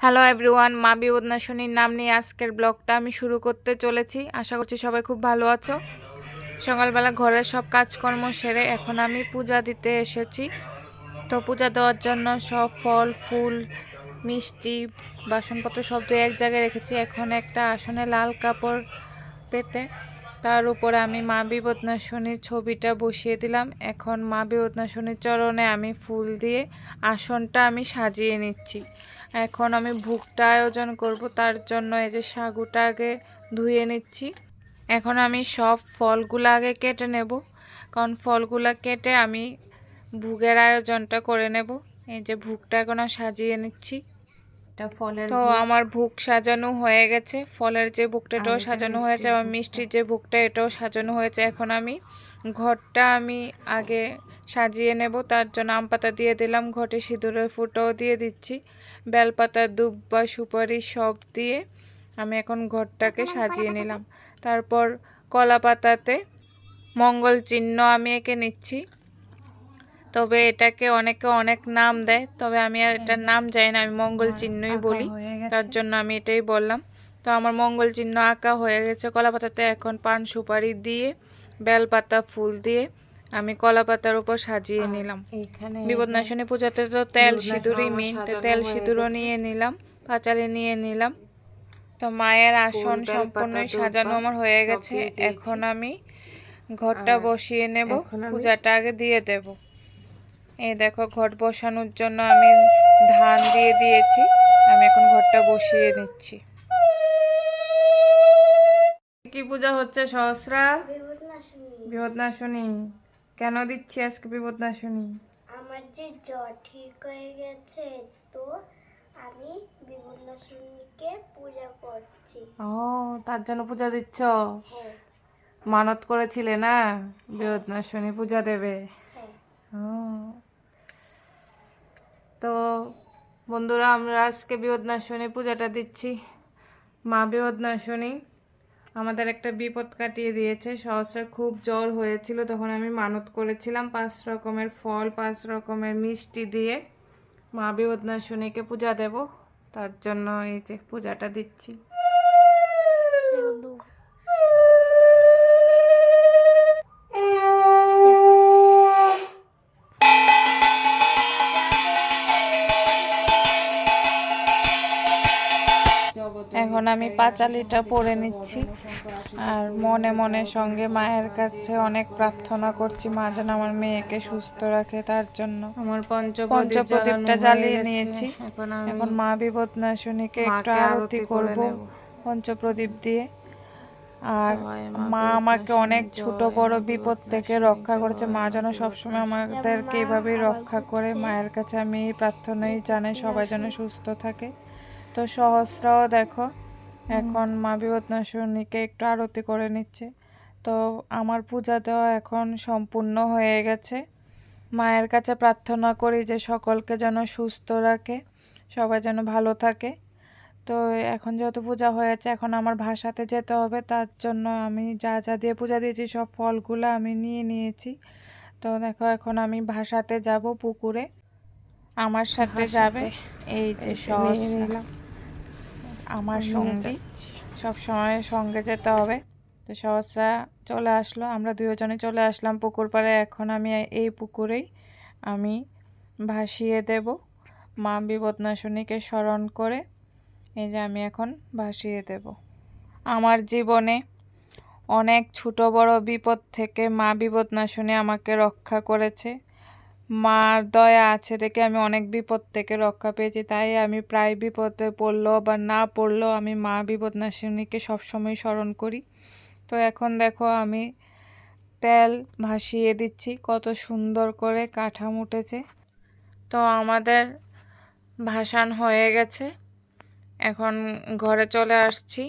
Hello everyone মা বিবদনাশনীর নাম নিয়ে আজকের ব্লগটা আমি শুরু করতে চলেছি। আশা করছি সবাই খুব ভালো আছো। সকালবেলা ঘরের সব কাজকর্ম সেরে এখন আমি পূজা দিতে এসেছি। তো পূজা দেওয়ার জন্য সব ফল, ফুল, মিষ্টি, বাসনপত্র সব দু এক জায়গায় রেখেছি। এখন একটা আসনে লাল কাপড় পেতে তার উপরে আমি মা বিপদনাশনীর ছবিটা বসিয়ে দিলাম। এখন মা বিপদনাশনীর চরণে আমি ফুল দিয়ে আসনটা আমি সাজিয়ে নিচ্ছি। এখন আমি ভুগটা আয়োজন করব, তার জন্য এই যে সাগুটা আগে ধুয়ে নিচ্ছি। এখন আমি সব ফলগুলো আগে কেটে নেব। কারণ ফলগুলো কেটে আমি ভুগের আয়োজনটা করে নেব। এই যে ভুগটা এখন সাজিয়ে নিচ্ছি। তো আমার ভোগ সাজানো হয়ে গেছে। ফলের যে ভোগটা এটাও সাজানো হয়েছে আবার ভোগটা। মিষ্টির যে ভোগটা এটাও সাজানো হয়েছে। এখন আমি ঘরটা আমি আগে সাজিয়ে নেব। তার জন্য আম পাতা দিয়ে দিলাম ঘটে সিঁদুরের ফুটাও দিয়ে দিচ্ছি। বেলপাতা দুব বা সুপারি সব দিয়ে আমি এখন ঘরটাকে সাজিয়ে নিলাম। তারপর কলা পাতাতে মঙ্গল চিহ্ন আমি এঁকে নিচ্ছি। তবে এটাকে অনেকে অনেক নাম দেয় তবে আমি আর এটার নাম জানি না আমি মঙ্গল চিহ্নই বলি। তার জন্য আমি এটাই বললাম। তো আমার মঙ্গল চিহ্ন আঁকা হয়ে গেছে কলা পাতাতে এখন পান সুপারি দিয়ে বেলপাতা ফুল দিয়ে আমি কলা পাতার উপর সাজিয়ে নিলাম। বিপদনাশনী পূজাতে তো তেল সিঁদুরই মেন তো তেল সিঁদুরও নিয়ে নিলাম পাঁচালি নিয়ে নিলাম। তো মায়ের আসন সম্পূর্ণই সাজানো আমার হয়ে গেছে। এখন আমি ঘরটা বসিয়ে নেব পূজাটা আগে দিয়ে দেব। এই দেখো ঘট বসানোর জন্য আমি ধান দিয়ে দিয়েছি। আমি এখন ঘরটা বসিয়ে নিচ্ছি। কি পূজা হচ্ছে সহস্রা? বিপদনাশনী বিপদনাশনী কেন দিচ্ছি আজকে বিপদনাশনী আমার যে জ্বর ঠিক হয়ে গেছে তো আমি বিপদনাশনীকে পূজা করছি। ও তার জন্য পূজা দিচ্ছ? হ্যাঁ। মানত করেছিলে না? বিপদনাশনী পূজা দেবে। হ্যাঁ। ও। তো বন্ধুরা, আমরা আজকে বিপদনাশনী পূজাটা দিচ্ছি। মা বিপদনাশনী আমাদের একটা বিপদ কাটিয়ে দিয়েছে। সহস্রে খুব জ্বর হয়েছিল, তখন আমি মানত করেছিলাম পাঁচ রকমের ফল, পাঁচ রকমের মিষ্টি দিয়ে। মা বিপদনাশনীকে পূজা দেব, তার জন্য এই যে পূজাটা দিচ্ছি। এখন আমি পাঁচালিটা পরে নিচ্ছি। আর মনে মনে সঙ্গে মায়ের কাছে অনেক প্রার্থনা করছি মা যেন আমার মেয়েকে সুস্থ রাখে তার জন্য। আমার পঞ্চপ্রদীপটা জ্বালিয়ে নিয়েছি। এখন মা বিপদনাশনীকে একটু আরতি আরতি করে করব। পঞ্চপ্রদীপ দিয়ে। আর মা আমাকে অনেক ছোট বড় বিপদ থেকে রক্ষা করেছে। মা যেন সবসময় আমাদেরকে এইভাবেই রক্ষা করে। মায়ের কাছে আমি এই প্রার্থনাই জানাই সবাই যেন সুস্থ থাকে। তো সহস্রাও দেখো এখন মা বিপদনাশনীকে একটু আরতি করে নিচ্ছে। তো আমার পূজা দেওয়া এখন সম্পূর্ণ হয়ে গেছে। মায়ের কাছে প্রার্থনা করি যে সকলকে যেন সুস্থ রাখে সবাই যেন ভালো থাকে। তো এখন যেহেতু পূজা হয়েছে এখন আমার ভাষাতে যেতে হবে তার জন্য আমি যা যা দিয়ে পূজা দিয়েছি সব ফলগুলো আমি নিয়ে নিয়েছি। তো দেখো এখন আমি ভাষাতে যাব পুকুরে। আমার সাথে যাবে এই যে সহস্রা। আমার সঙ্গী সব সময় সঙ্গে যেতে হবে। তো সহস্রা চলে আসলো। আমরা দুজনে চলে আসলাম পুকুর পাড়ে। এখন আমি এই পুকুরেই আমি ভাসিয়ে দেব। মা বিপদনাশনীকে স্মরণ করে এই যে আমি এখন ভাসিয়ে দেব। আমার জীবনে অনেক ছোট বড় বিপদ থেকে মা বিপদনাশনী আমাকে রক্ষা করেছে। মার দয়া আছে দেখে আমি অনেক বিপদ থেকে রক্ষা পেয়েছি। তাই আমি প্রায় বিপদে পড়ল বা না পড়লেও আমি মা বিপদনাশিনীকে সবসময় স্মরণ করি। তো এখন দেখো আমি তেল ভাসিয়ে দিচ্ছি কত সুন্দর করে কাঠাম উঠেছে। তো আমাদের ভাসান হয়ে গেছে। এখন ঘরে চলে আসছি।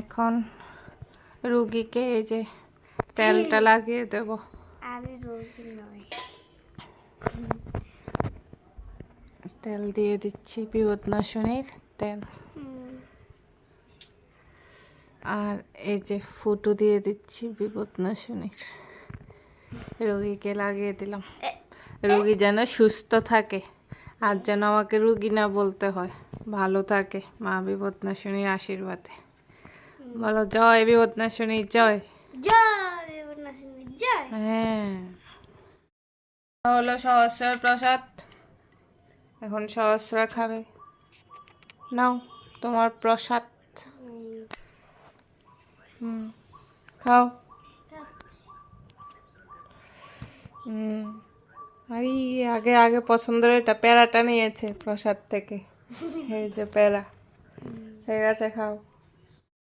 এখন রুগীকে এই যে তেলটা লাগিয়ে দেবো। আমি রোগী নই তেল দিয়ে দিচ্ছি বিপদনাশনীর তেল। আর এই যে ফুটো দিয়ে দিচ্ছি বিপদনাশনীর রোগীকে লাগিয়ে দিলাম। রোগী যেন সুস্থ থাকে আর যেন আমাকে রুগী না বলতে হয়। ভালো থাকে মা বিপদনাশনীর আশীর্বাদে। বলো জয় বিপদনাশনী জয়। জয়! জয় হ্যাঁ। হলো সহস্রার প্রসাদ। এখন সহস্রা খাবে। নাও তোমার প্রসাদ। হুম খাও। হুম এই আগে আগে পছন্দের এটা প্যারাটা নিয়েছে প্রসাদ থেকে। এই যে প্যারা। ঠিক আছে খাও।